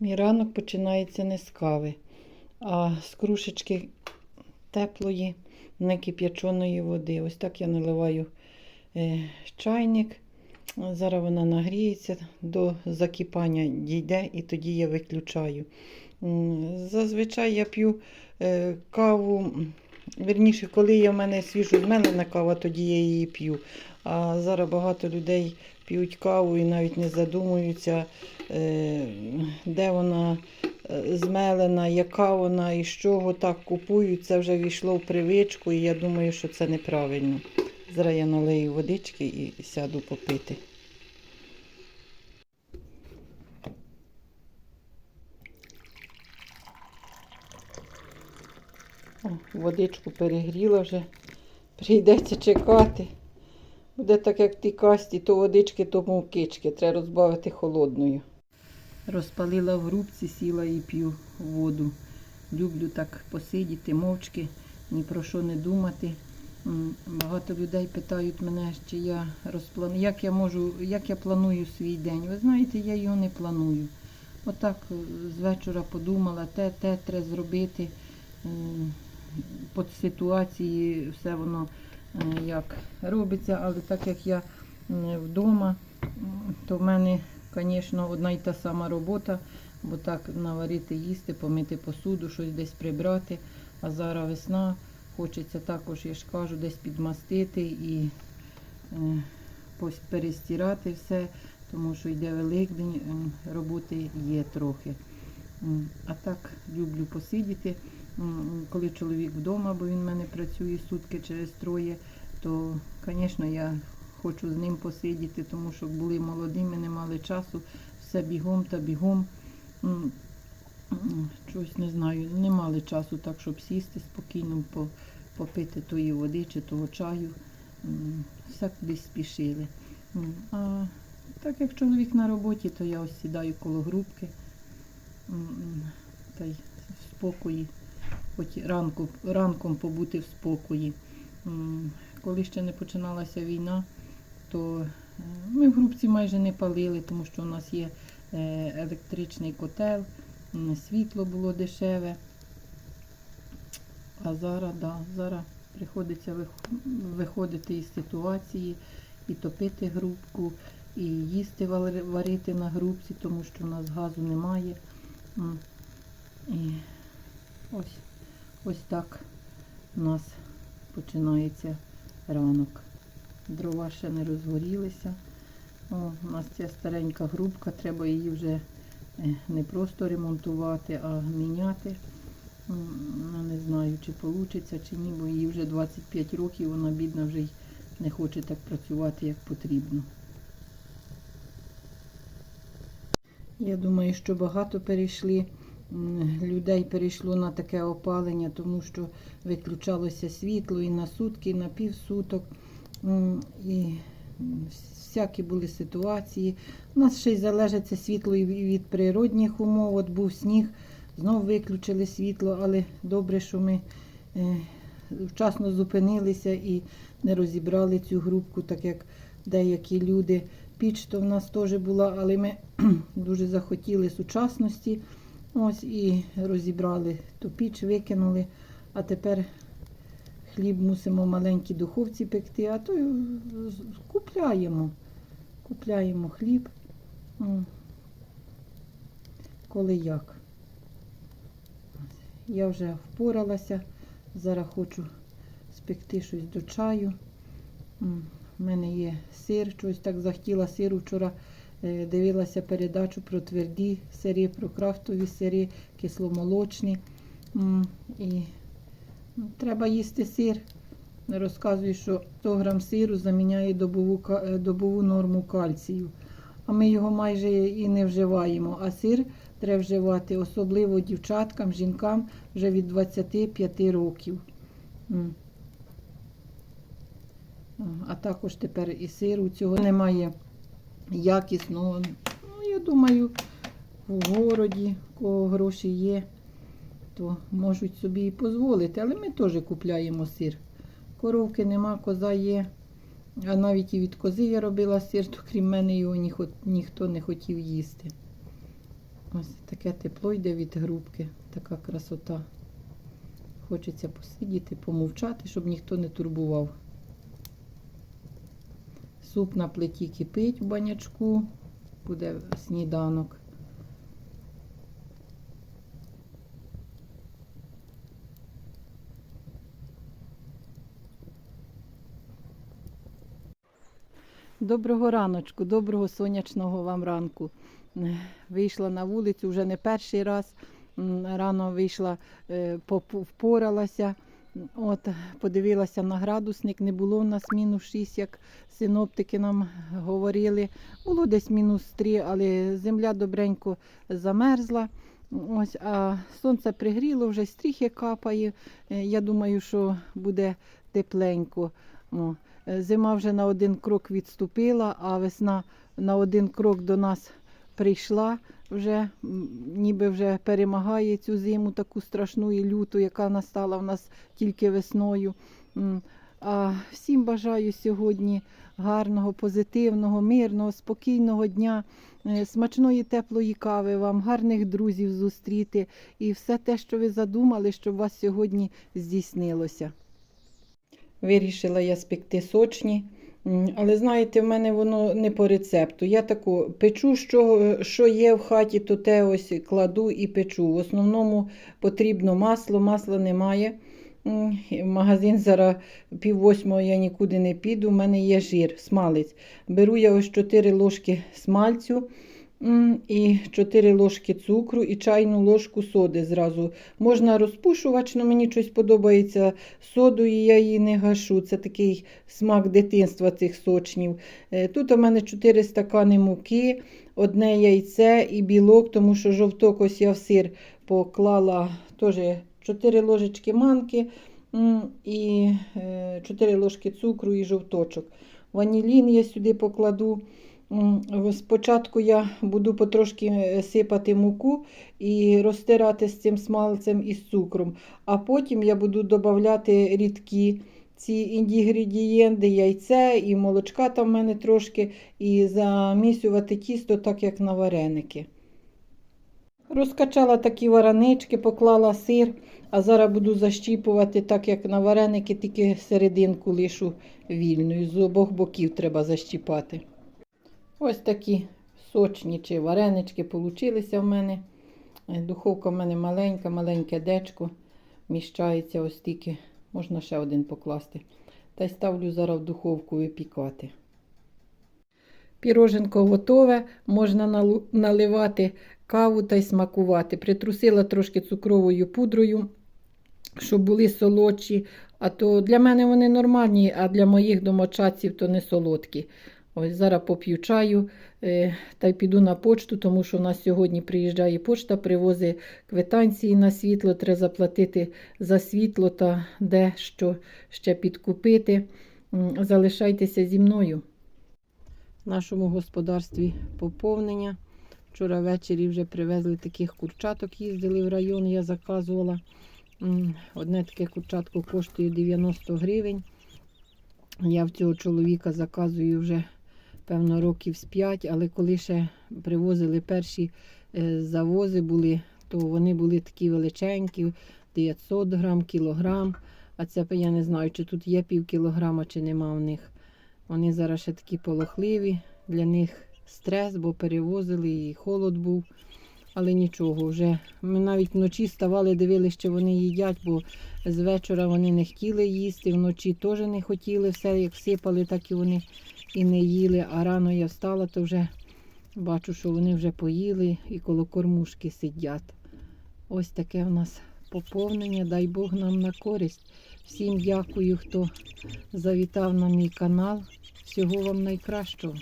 Мій ранок починається не з кави, а з крушечки теплої, некип'яченої води. Ось так я наливаю е, чайник. Зараз вона нагріється, до закипання дійде і тоді я виключаю. Зазвичай я п'ю е, каву, вірніше, коли є в мене свіжо змелена кава, тоді я її п'ю. А зараз багато людей п'ють каву і навіть не задумуються, е, де вона е, змелена, яка вона і з чого так купують. Це вже війшло в привичку, і я думаю, що це неправильно. Зараз я налию водички і сяду попити. О, водичку перегріла вже. Прийдеться чекати. Буде так, як в тій касті, то водички, то мовкички. Треба розбавити холодною. Розпалила в грубці, сіла і п'ю воду. Люблю так посидіти, мовчки, ні про що не думати. Багато людей питають мене, чи я розпланую, як я можу, як я планую свій день. Ви знаєте, я його не планую. Отак е, з вечора подумала, те, те треба зробити. По ситуації все воно як робиться, але так як я вдома, то в мене, звісно, одна й та сама робота, бо так наварити їсти, помити посуду, щось десь прибрати. А зараз весна, хочеться також, я ж кажу, десь підмастити і е, перестирати все, тому що йде Великдень, е, роботи є трохи. А так люблю посидіти. Коли чоловік вдома, бо він в мене працює сутки через троє, то, звісно, я хочу з ним посидіти, тому що були молодими, не мали часу, все бігом та бігом. Щось не знаю, не мали часу так, щоб сісти спокійно, попити тої води чи того чаю. Все кудись спішили. А так як чоловік на роботі, то я ось сідаю коло грубки та й в спокої, хоч ранку, ранком побути в спокої. Коли ще не починалася війна, то е, ми в грубці майже не палили, тому що у нас є е, електричний котел, світло було дешеве. А зараз, да, зараз приходиться виходити із ситуації і топити грубку, і їсти варити на грубці, тому що у нас газу немає. І ось, ось так у нас починається ранок. Дрова ще не розгорілися. О, у нас ця старенька грубка, треба її вже е, не просто ремонтувати, а міняти. Ну, Не знаю, чи вийде, чи ні, бо їй вже 25 років, вона бідна вже й не хоче так працювати, як потрібно. Я думаю, що багато перейшли людей перейшло на таке опалення, тому що виключалося світло і на сутки, і на півсуток. І всякі були ситуації. У нас ще й залежить це світло і від природних умов. От був сніг, знов виключили світло, але добре, що ми е, вчасно зупинилися і не розібрали цю грубку, так як деякі люди. Піч то в нас теж була, але ми дуже захотіли сучасності. Ось і розібрали ту піч, викинули, а тепер хліб мусимо в маленькій духовці пекти, а то купляємо. Купляємо хліб. Коли як. Я вже впоралася. Зараз хочу спекти щось до чаю. У мене є сир, щось так захотіла сиру. Вчора дивилася передачу про тверді сири, про крафтові сири, кисломолочні. І ну, треба їсти сир. Розказують, що 100 грам сиру заміняє добову, е, добову норму кальцію. А ми його майже і не вживаємо. А сир треба вживати, особливо дівчаткам, жінкам вже від 25 років. А також тепер і сиру цього немає якісного. Ну, я думаю, в городі, у кого гроші є, то можуть собі і дозволити. Але ми теж купляємо сир. Коровки нема, коза є. А навіть і від кози я робила сир, то крім мене його ніхто, ніхто не хотів їсти. Ось таке тепло йде від грубки, така красота. Хочеться посидіти, помовчати, щоб ніхто не турбував. Суп на плиті кипить в банячку, буде сніданок. Доброго раночку, доброго сонячного вам ранку. Вийшла на вулицю вже не перший раз. Рано вийшла, е, впоралася. От, подивилася на градусник, не було в нас мінус 6, як синоптики нам говорили. Було десь мінус 3, але земля добренько замерзла. Ось, а сонце пригріло, вже стріхи капає. Е, Я думаю, що буде тепленько. Е, Зима вже на один крок відступила, а весна на один крок до нас прийшла вже, ніби вже перемагає цю зиму таку страшну і люту, яка настала в нас тільки весною. А всім бажаю сьогодні гарного, позитивного, мирного, спокійного дня, е, смачної теплої кави вам, гарних друзів зустріти і все те, що ви задумали, щоб вас сьогодні здійснилося. Вирішила я спекти сочні. Але знаєте, в мене воно не по рецепту. Я таку печу, що, що є в хаті, то те ось кладу і печу. В основному потрібно масло, масла немає. В магазин зараз пів восьмого я нікуди не піду. У мене є жир, смалець. Беру я ось 4 ложки смальцю і 4 ложки цукру і чайну ложку соди зразу. Можна розпушувач, але мені щось подобається соду, і я її не гашу. Це такий смак дитинства цих сочнів. Е, Тут у мене 4 стакани муки, одне яйце і білок, тому що жовток ось я в сир поклала теж 4 ложечки манки і 4 ложки цукру і жовточок. Ванілін я сюди покладу. Спочатку я буду потрошки е, сипати муку і розтирати з цим смалцем і з цукром. А потім я буду додавати рідкі ці інгредієнти, яйце і молочка там в мене трошки, і замісювати тісто так, як на вареники. Розкачала такі варанички, поклала сир, а зараз буду защіпувати так, як на вареники, тільки серединку лишу вільною. З обох боків треба защіпати. Ось такі сочні чи варенички получилися в мене. Е, Духовка в мене маленька, маленьке дечко. Вміщається ось тільки. Можна ще один покласти. Та й ставлю зараз в духовку випікати. Піроженко готове, можна наливати каву та й смакувати. Притрусила трошки цукровою пудрою, щоб були солодші. А то для мене вони нормальні, а для моїх домочадців то не солодкі. Ось зараз поп'ю чаю е, та й піду на почту, тому що у нас сьогодні приїжджає почта, привозить квитанції на світло, треба заплатити за світло та дещо ще підкупити. Залишайтеся зі мною. В нашому господарстві поповнення. Вчора ввечері вже привезли таких курчаток, їздили в район, я заказувала. Одне таке курчатко коштує 90 гривень. Я в цього чоловіка заказую вже, певно, років з 5, але коли ще привозили перші е, завози були, то вони були такі величенькі, 900 грам, кілограм. А це я не знаю, чи тут є пів кілограма, чи нема в них. Вони зараз ще такі полохливі. Для них стрес, бо перевозили і холод був. Але нічого, вже ми навіть вночі ставали, дивилися, що вони їдять, бо з вечора вони не хотіли їсти, вночі теж не хотіли, все як сипали, так і вони і не їли. А рано я встала, то вже бачу, що вони вже поїли і коло кормушки сидять. Ось таке в нас поповнення. Дай Бог нам на користь. Всім дякую, хто завітав на мій канал. Всього вам найкращого.